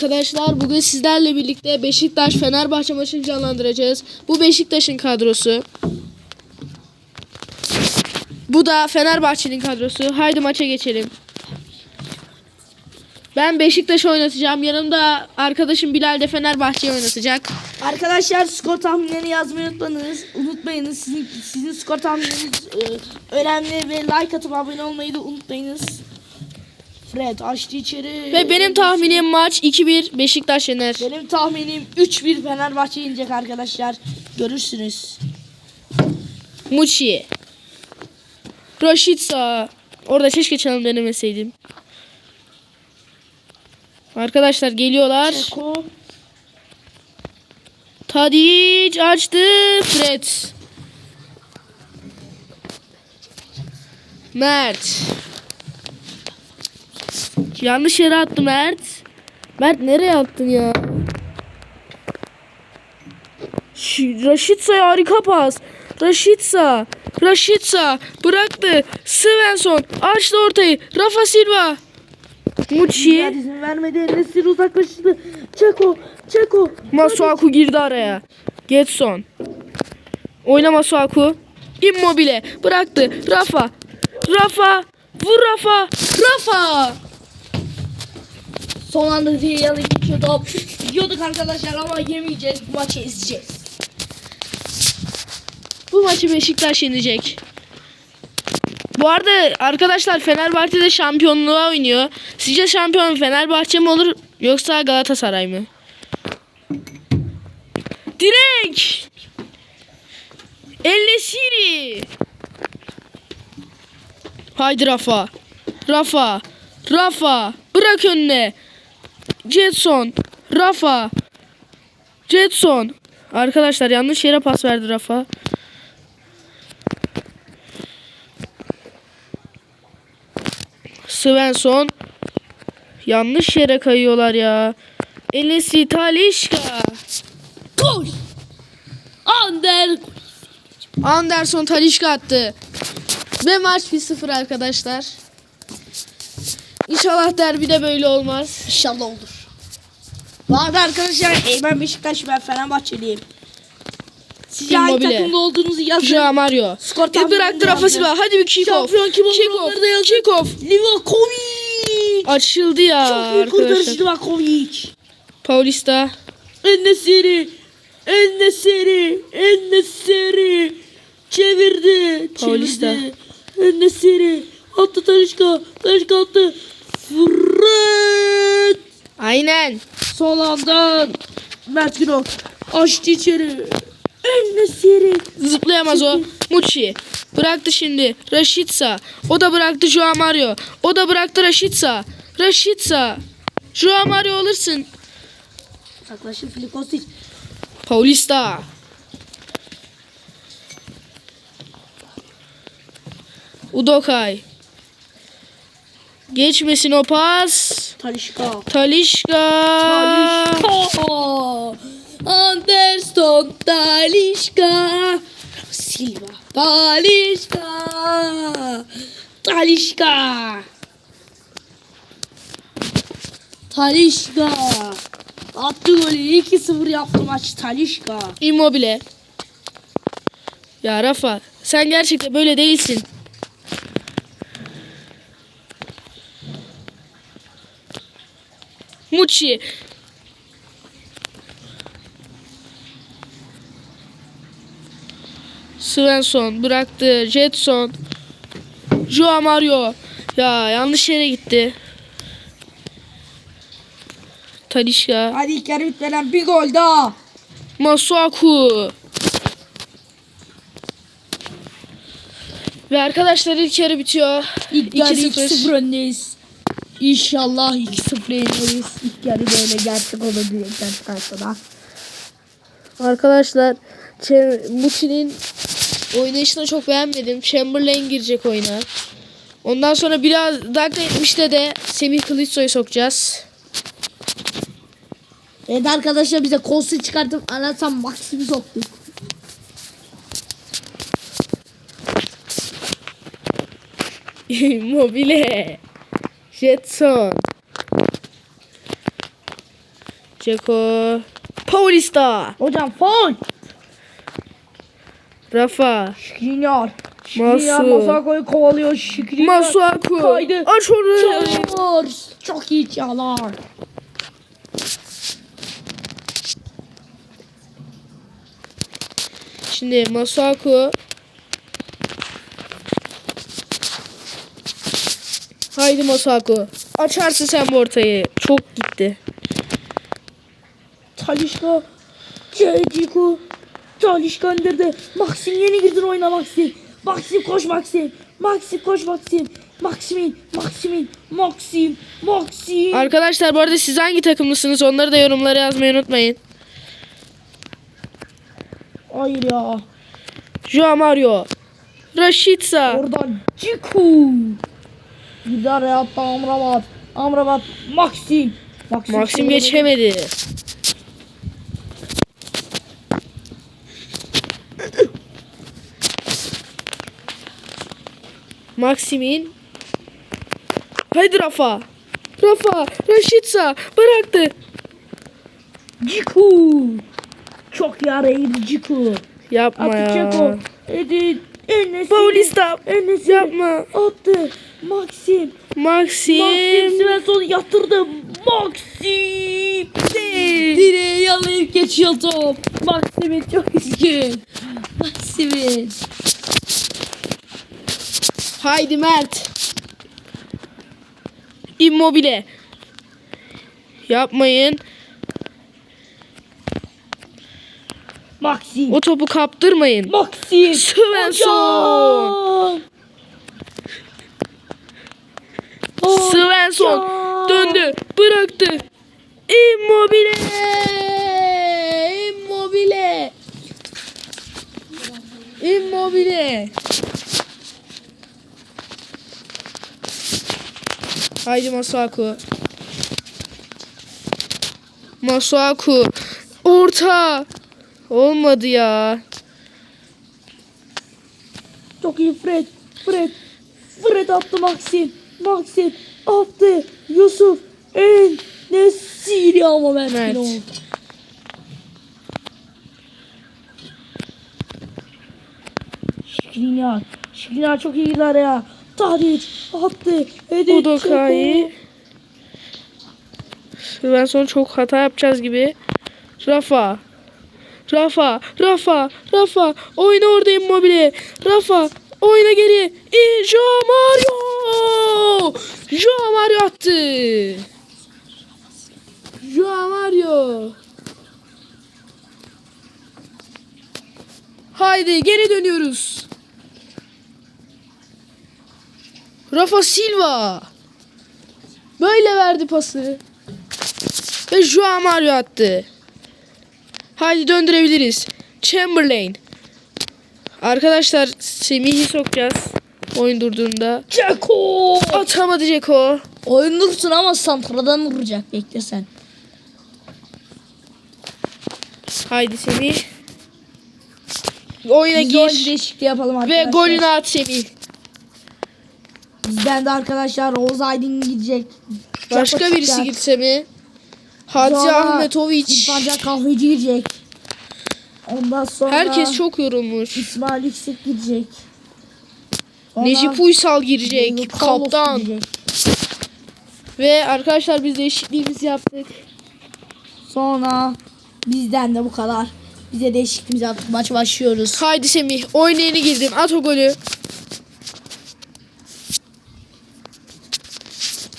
Arkadaşlar bugün sizlerle birlikte Beşiktaş Fenerbahçe maçını canlandıracağız. Bu Beşiktaş'ın kadrosu. Bu da Fenerbahçe'nin kadrosu. Haydi maça geçelim. Ben Beşiktaş oynatacağım. Yanımda arkadaşım Bilal de Fenerbahçe'yi oynatacak. Arkadaşlar skor tahminlerini yazmayı unutmayınız. Unutmayınız. Sizin, sizin skor tahminleriniz e, önemli ve like atıp abone olmayı da unutmayınız. Fred açtı içeri. Ve benim tahminim maç 2-1 Beşiktaş yener. benim tahminim 3-1 Fenerbahçe inecek arkadaşlar. Görürsünüz. Muçi. Raşitsa. Orada keşke çalım denemeseydim. Arkadaşlar geliyorlar. Çeko. Tadic açtı. Fred. Mert. Yanlış yere attı Mert. Mert nereye attın ya? Raşitsa harika pas. Raşitsa. Raşitsa bıraktı. Svensson açtı ortayı. Rafa Silva. Muçi. Vermedi. Nesir uzaklaştı. Çeko. Çeko. Masuaku girdi araya. Getson. Oyna Masuaku. Immobile bıraktı. Rafa. Rafa. Vur Rafa. Rafa. Son anda Diyalı geçiyor top. Yiyorduk arkadaşlar ama yemeyeceğiz. Bu maçı izleyeceğiz. Bu maçı Beşiktaş yenecek. Bu arada arkadaşlar Fenerbahçe de şampiyonluğa oynuyor. Sizce şampiyon Fenerbahçe mi olur yoksa Galatasaray mı? Direk. El Nesiri. Haydi Rafa. Rafa. Rafa. Bırak önüne. Jetson. Rafa. Jetson. Arkadaşlar yanlış yere pas verdi Rafa. Svensson. Yanlış yere kayıyorlar ya. Elesi Talişka. Gol. Ander. Anderson Talişka attı. Ve maç 1-0 arkadaşlar. İnşallah derbide böyle olmaz. İnşallah olur. Bu arada arkadaşlar ben Beşiktaş ben Fenerbahçeliyim. Siz hangi Immobile. takımda olduğunuzu yazın. Jean Mario. Skor tahminini bıraktı Rafa yazın. Silva. Hadi bir kick off. Şampiyon kim Kick onları da yazın. off. Kick off. Livakovic. Açıldı ya Çok iyi kurtarıcı arkadaşlar. Livakovic. Paulista. Ennesiri. Ennesiri. Ennesiri. Çevirdi. Paulista. Çevirdi. Ennesiri. Attı Talişka. Talişka attı. Fred. Aynen. Sol andan. Mert Günok. Açtı içeri. Ennesiri. Zıplayamaz o. Muçi. Bıraktı şimdi. Raşitsa. O da bıraktı Joao Mario. O da bıraktı Raşitsa. Raşitsa. Joao Mario alırsın. Uzaklaştı Filikostic. Paulista. Udokay. Geçmesin o pas. Talişka. Talişka. Talişka. Anderson Talişka. Silva. Talişka. Talişka. Talişka. Attı golü. 2-0 yaptı maç Talişka. Immobile. Ya Rafa sen gerçekten böyle değilsin. Muçi. Svensson bıraktı. Jetson. Joao Mario. Ya yanlış yere gitti. Talişka. Hadi ilk yarı bitmeden bir gol daha. Masuaku. Ve arkadaşlar ilk yarı bitiyor. İlk yarı 2-0. 2-0 öndeyiz. İnşallah 2-0 yeneriz. İlk yarı böyle gerçek olur gerçek hayatta Arkadaşlar Muçi'nin oynayışını çok beğenmedim. Chamberlain girecek oyuna. Ondan sonra biraz dakika 70'te de Semih Kılıçsoy'u sokacağız. Evet arkadaşlar bize kolsu çıkartıp anlatsam Maxim'i soktuk. Immobile. Jetson. Ceko. Paulista. Hocam faul. Rafa. Şikrinyar. Şikrinyar Masu. Masako'yu kovalıyor. Şikrinyar. Masuaku. Kaydı. Aç orayı. Çağlar. Çok iyi çağlar. Şimdi Masuaku. Haydi Masuaku. Açarsın sen bu ortayı. Çok gitti. Talişka. Çeciku. Talişka indirdi. Maxim yeni girdin oyuna Maxim. Maxim koş Maxim. Maxim koş Maxim. Maximin. Maximin. Maxim. Maxim. Arkadaşlar bu arada siz hangi takımlısınız? Onları da yorumlara yazmayı unutmayın. Hayır ya. Joao Mario. Rashica. Oradan Ciku. Gider hayatta Amrabat. Amrabat. Maxim. Maxim, Maxim geçemedi. Maxim'in Haydi Rafa. Rafa. Rashica bıraktı. Ciku. Çok yaraydı Ciku. Yapma Attı ya. Edin. Enes'i. Paulista. Enes'i. Yapma. Attı. Maxim. Maxim. Maxim Svensson yatırdı. Maxim. Direğe yalayıp geçiyor top. Maxim'in çok üzgün. Maxim'in. Haydi Mert. Immobile. Yapmayın. Maxim. O topu kaptırmayın. Maxim. Svensson. Hocam. Svensson döndü, bıraktı. Immobile! Immobile! Immobile! Haydi Masuaku. Masuaku. Orta. Olmadı ya. Çok iyi Fred. Fred. Fred attı Maxim. Maxim attı. Yusuf. En Nesiri ama. Mert. yine oldu. Şikrinyar. Şikrinyar çok iyi gider ya. Tadic attı. Edin Udokai. Ben sonra çok hata yapacağız gibi. Rafa. Rafa. Rafa. Rafa. Oyna orada Immobile. Rafa. Oyna geri. Joao Mario. Joao Mario attı. Joao Mario. Haydi geri dönüyoruz. Rafa Silva. Böyle verdi pası. Ve Joao Mario attı. Haydi döndürebiliriz. Chamberlain. Arkadaşlar Semih'i sokacağız. Oyun durduğunda. Ceko. Atamadı Ceko. Oyun dursun ama santradan vuracak. Bekle sen. Haydi Semih. Oyuna Biz gir. değişikliği yapalım Ve arkadaşlar. golünü at Semih. Bizden de arkadaşlar Oğuz Aydın gidecek. Başka Çapa birisi çıkacak. gitse mi? Hacı Sonra Ahmetoviç. İrfan Can Kahveci girecek. Ondan sonra Herkes çok yorulmuş. İsmail Yüksek girecek. Sonra Necip Uysal girecek. Kaptan. girecek. Ve arkadaşlar biz değişikliğimizi yaptık. Sonra bizden de bu kadar. Bize değişikliğimizi yaptık. Maç başlıyoruz. Haydi Semih. Oynayını girdin. At o golü.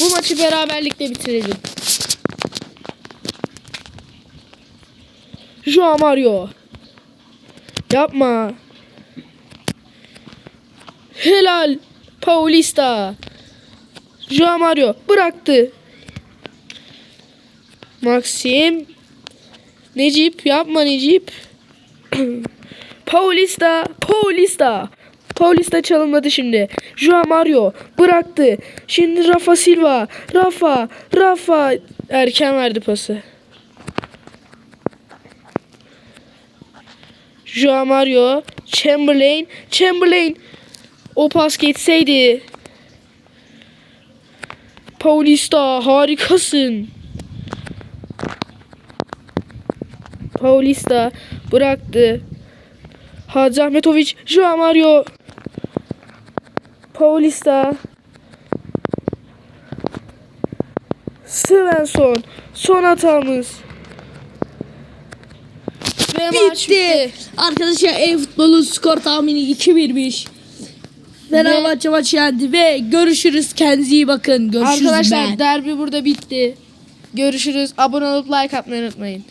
Bu maçı beraberlikle bitirelim. Joao Mario. Yapma. Helal. Paulista. Joao Mario bıraktı. Maxim. Necip yapma Necip. Paulista, Paulista. Paulista çalınmadı şimdi. Joao Mario bıraktı. Şimdi Rafa Silva. Rafa, Rafa erken verdi pası. Joao Mario, Chamberlain, Chamberlain. O pas geçseydi. Paulista harikasın. Paulista bıraktı. Hacı Ahmetoviç, Joao Mario. Paulista. Svensson. Son hatamız. Ve maç Bitti. Arkadaşlar e-futbolun skor tahmini 2-1'miş. Fenerbahçe maçı yendi ve görüşürüz. Kendinize iyi bakın. Görüşürüz Arkadaşlar ben. derbi burada bitti. Görüşürüz. Abone olup like atmayı unutmayın.